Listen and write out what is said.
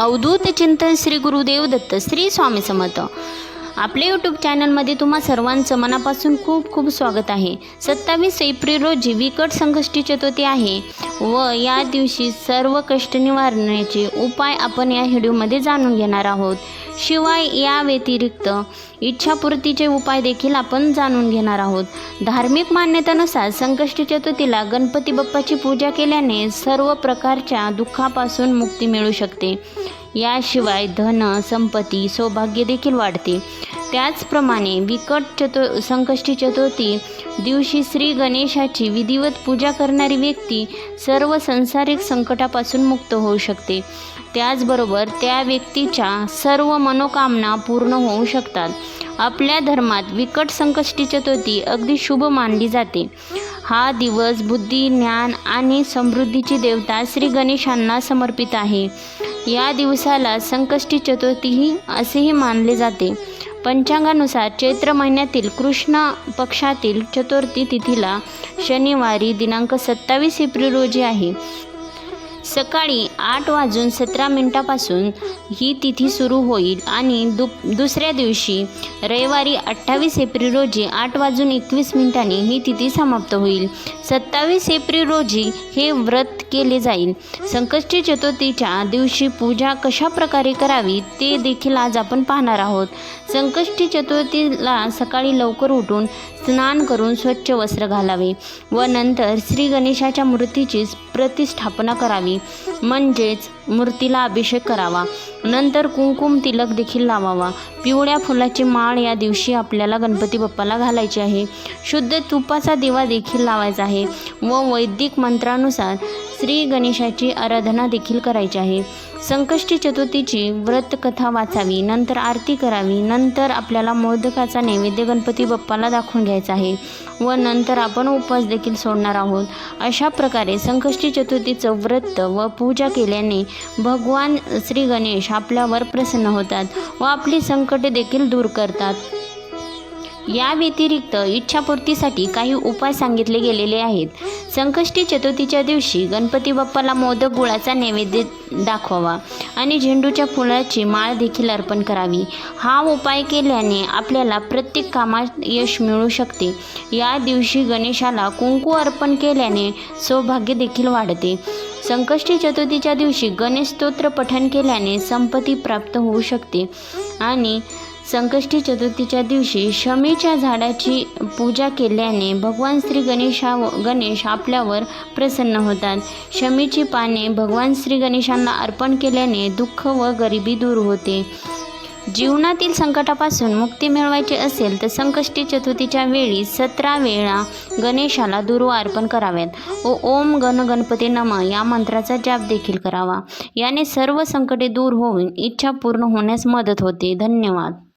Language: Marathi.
अवधूत चिंतन श्री गुरुदेव दत्त श्री स्वामी समर्थ आपल्या यूट्यूब चॅनलमध्ये तुम्हा सर्वांचं मनापासून खूप खूप स्वागत आहे. सत्तावीस एप्रिल रोजी विकट संकष्टी चतुर्थी आहे व या दिवशी सर्व कष्ट निवारण्याचे उपाय आपण या व्हिडिओमध्ये जाणून घेणार आहोत. शिवाय या व्यतिरिक्त इच्छापूर्तीचे उपाय देखील आपण जाणून घेणार आहोत. धार्मिक मान्यतेनुसार संकष्टी चतुर्थीला गणपती बाप्पाची पूजा केल्याने सर्व प्रकारच्या दुःखापासून मुक्ती मिळू शकते. याशिवाय धन संपत्ती सौभाग्य देखील वाढते. त्याचप्रमाणे विकट चतु संकष्टी चतुर्थी दिवशी श्री गणेशाची विधिवत पूजा करणारी व्यक्ती सर्व संसारिक संकटापासून मुक्त होऊ शकते. त्याचबरोबर त्या व्यक्तीच्या सर्व मनोकामना पूर्ण होऊ शकतात. आपल्या धर्मात विकट संकष्टी चतुर्थी अगदी शुभ मानली जाते. हा दिवस बुद्धी ज्ञान आणि समृद्धीची देवता श्री गणेशांना समर्पित आहे. या दिवसाला संकष्टी चतुर्थीही असेही मानले जाते. पंचांगानुसार चैत्र महिन्यातील कृष्ण पक्षातील चतुर्थी तिथीला शनिवारी दिनांक सत्तावीस एप्रिल रोजी आहे. सकाळी आठ वाजून सतरा मिनिटापासून ही तिथी सुरू होईल आणि दु दुसऱ्या दिवशी रविवारी अठ्ठावीस एप्रिल रोजी आठ वाजून एकवीस मिनिटांनी ही तिथी समाप्त होईल. सत्तावीस एप्रिल रोजी हे व्रत केले जाईल. संकष्टी चतुर्थीच्या दिवशी पूजा कशा प्रकारे करावी ते देखील आज आपण पाहणार आहोत. संकष्टी चतुर्थीला सकाळी लवकर उठून स्नान करून स्वच्छ वस्त्र घालावे व नंतर श्री गणेशाच्या मूर्तीची प्रतिष्ठापना करावी. म्हणजेच मूर्तीला अभिषेक करावा. नंतर कुंकुम तिलक देखील लावावा. पिवळ्या फुलाची माळ या दिवशी आपल्याला गणपती बाप्पाला घालायची आहे. शुद्ध तुपाचा दिवा देखील लावायचा आहे व वैदिक मंत्रानुसार श्री गणेशाची आराधना देखील करायची आहे. संकष्टी चतुर्थीची व्रतकथा वाचावी नंतर आरती करावी नंतर आपल्याला मोदकाचा नैवेद्य गणपती बाप्पाला दाखवून घ्यायचा आहे. व नंतर आपण उपवास देखील सोडणार आहोत. अशा प्रकारे संकष्टी चतुर्थीचं व्रत व पूजा केल्याने भगवान श्री गणेश आपल्यावर प्रसन्न होतात व आपली संकटे देखील दूर करतात. या व्यतिरिक्त इच्छापूर्तीसाठी काही उपाय सांगितले गेलेले आहेत. संकष्टी चतुर्थीच्या दिवशी गणपती बाप्पाला मोदक गुळाचा नैवेद्य दाखवावा आणि झेंडूच्या फुलाची माळ देखील अर्पण करावी. हा उपाय केल्याने आपल्याला प्रत्येक कामात यश मिळू शकते. या दिवशी गणेशाला कुंकू अर्पण केल्याने सौभाग्य देखील वाढते. संकष्टी चतुर्थीच्या दिवशी गणेश स्तोत्र पठण केल्याने संपत्ती प्राप्त होऊ शकते आणि संकष्टी चतुर्थीच्या दिवशी शमीच्या झाडाची पूजा केल्याने भगवान श्री गणेशा गणेश आपल्यावर प्रसन्न होतात. शमीची पाने भगवान श्री गणेशांना अर्पण केल्याने दुःख व गरिबी दूर होते. जीवनातील संकटापासून मुक्ती मिळवायची असेल तर संकष्टी चतुर्थीच्या वेळी सतरा वेळा गणेशाला दुर्वा अर्पण कराव्यात व ओम गण गणपती नम या मंत्राचा जाप देखील करावा. याने सर्व संकटे दूर होऊन इच्छा पूर्ण होण्यास मदत होते. धन्यवाद.